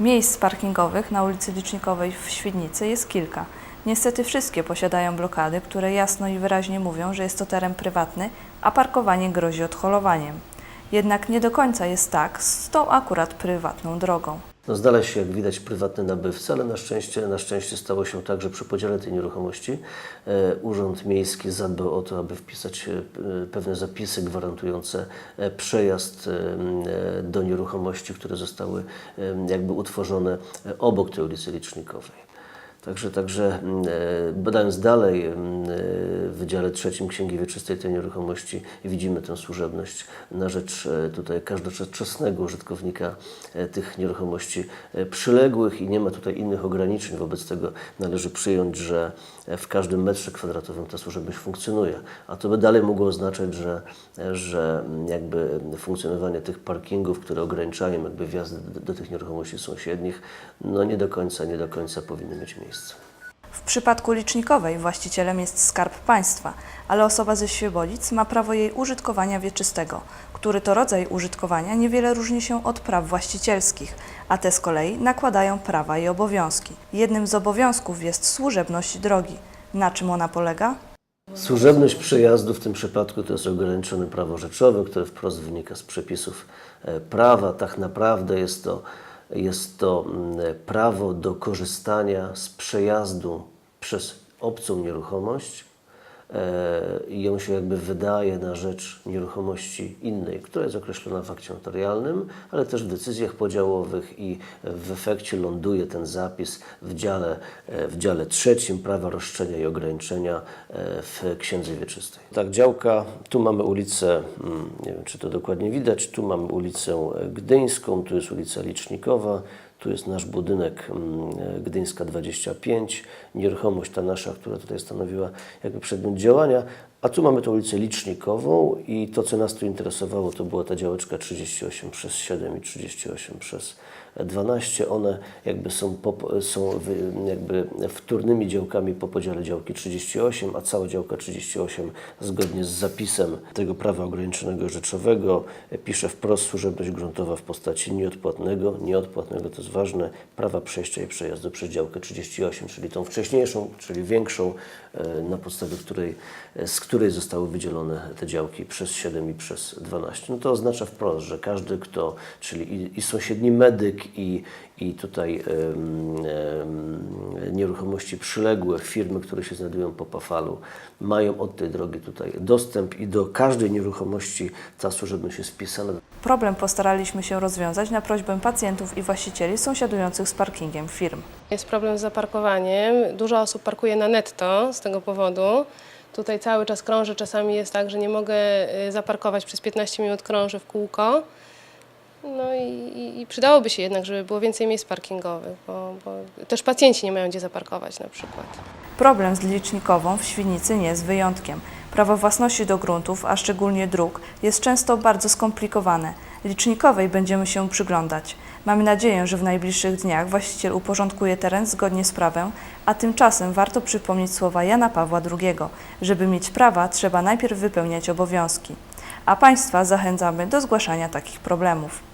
Miejsc parkingowych na ulicy Licznikowej w Świdnicy jest kilka. Niestety wszystkie posiadają blokady, które jasno i wyraźnie mówią, że jest to teren prywatny, a parkowanie grozi odholowaniem. Jednak nie do końca jest tak z tą akurat prywatną drogą. No, znalazł się, jak widać, prywatny nabywca, ale na szczęście, na szczęście stało się tak, że przy podziale tej nieruchomości e, Urząd Miejski zadbał o to, aby wpisać e, pewne zapisy gwarantujące e, przejazd e, e, do nieruchomości, które zostały e, jakby utworzone e, obok tej ulicy Licznikowej. Także, także mm, e, badając dalej mm, e, w Wydziale Trzecim Księgi Wieczystej tej nieruchomości widzimy tę służebność na rzecz e, tutaj każdoczesnego użytkownika tych nieruchomości przyległych i nie ma tutaj innych ograniczeń. Wobec tego należy przyjąć, że w każdym metrze kwadratowym ta służebność funkcjonuje. A to by dalej mogło oznaczać, że, że mm, jakby funkcjonowanie tych parkingów, które ograniczają jakby wjazdy do, do tych nieruchomości sąsiednich, no nie do końca, nie do końca powinny mieć miejsce. W przypadku Licznikowej właścicielem jest Skarb Państwa, ale osoba ze Świebolic ma prawo jej użytkowania wieczystego, który to rodzaj użytkowania niewiele różni się od praw właścicielskich, a te z kolei nakładają prawa i obowiązki. Jednym z obowiązków jest służebność drogi. Na czym ona polega? Służebność przejazdu w tym przypadku to jest ograniczone prawo rzeczowe, które wprost wynika z przepisów e, prawa. Tak naprawdę jest to, jest to mm, prawo do korzystania z przejazdu przez obcą nieruchomość i ją się jakby wydaje na rzecz nieruchomości innej, która jest określona w akcie notarialnym, ale też w decyzjach podziałowych i w efekcie ląduje ten zapis w dziale, e, w dziale trzecim prawa roszczenia i ograniczenia e, w Księdze Wieczystej. Tak, działka, tu mamy ulicę, mm, nie wiem czy to dokładnie widać, tu mamy ulicę e, Gdyńską, tu jest ulica Licznikowa, tu jest nasz budynek mm, Gdyńska 25, nieruchomość ta nasza, która tutaj stanowiła jakby przedmiot działania, a tu mamy tą ulicę Licznikową i to, co nas tu interesowało, to była ta działeczka 38 przez 7 i 38 przez 12. One jakby są, po, są jakby wtórnymi działkami po podziale działki 38, a cała działka 38 zgodnie z zapisem tego prawa ograniczonego rzeczowego pisze wprost służebność gruntowa w postaci nieodpłatnego, nieodpłatnego to jest ważne, prawa przejścia i przejazdu przez działkę 38, czyli tą wcześniejszą, czyli większą, e, na podstawie której, z której zostały wydzielone te działki przez 7 i przez 12. No to oznacza wprost, że każdy, kto, czyli i, i sąsiedni medyk, i, i tutaj em, em, nieruchomości przyległe, firmy, które się znajdują po Pafalu, mają od tej drogi tutaj dostęp i do każdej nieruchomości ta służebność jest wpisana. Problem postaraliśmy się rozwiązać na prośbę pacjentów i właścicieli sąsiadujących z parkingiem firm. Jest problem z zaparkowaniem. Dużo osób parkuje na netto z tego powodu. Tutaj cały czas krążę. Czasami jest tak, że nie mogę y, zaparkować przez 15 minut krążę w kółko. No i, i, i przydałoby się jednak, żeby było więcej miejsc parkingowych, bo, bo też pacjenci nie mają gdzie zaparkować na przykład. Problem z licznikową w Świdnicy nie jest wyjątkiem. Prawo własności do gruntów, a szczególnie dróg, jest często bardzo skomplikowane. Licznikowej będziemy się przyglądać. Mamy nadzieję, że w najbliższych dniach właściciel uporządkuje teren zgodnie z prawem, a tymczasem warto przypomnieć słowa Jana Pawła II. Żeby mieć prawa, trzeba najpierw wypełniać obowiązki. A Państwa zachęcamy do zgłaszania takich problemów.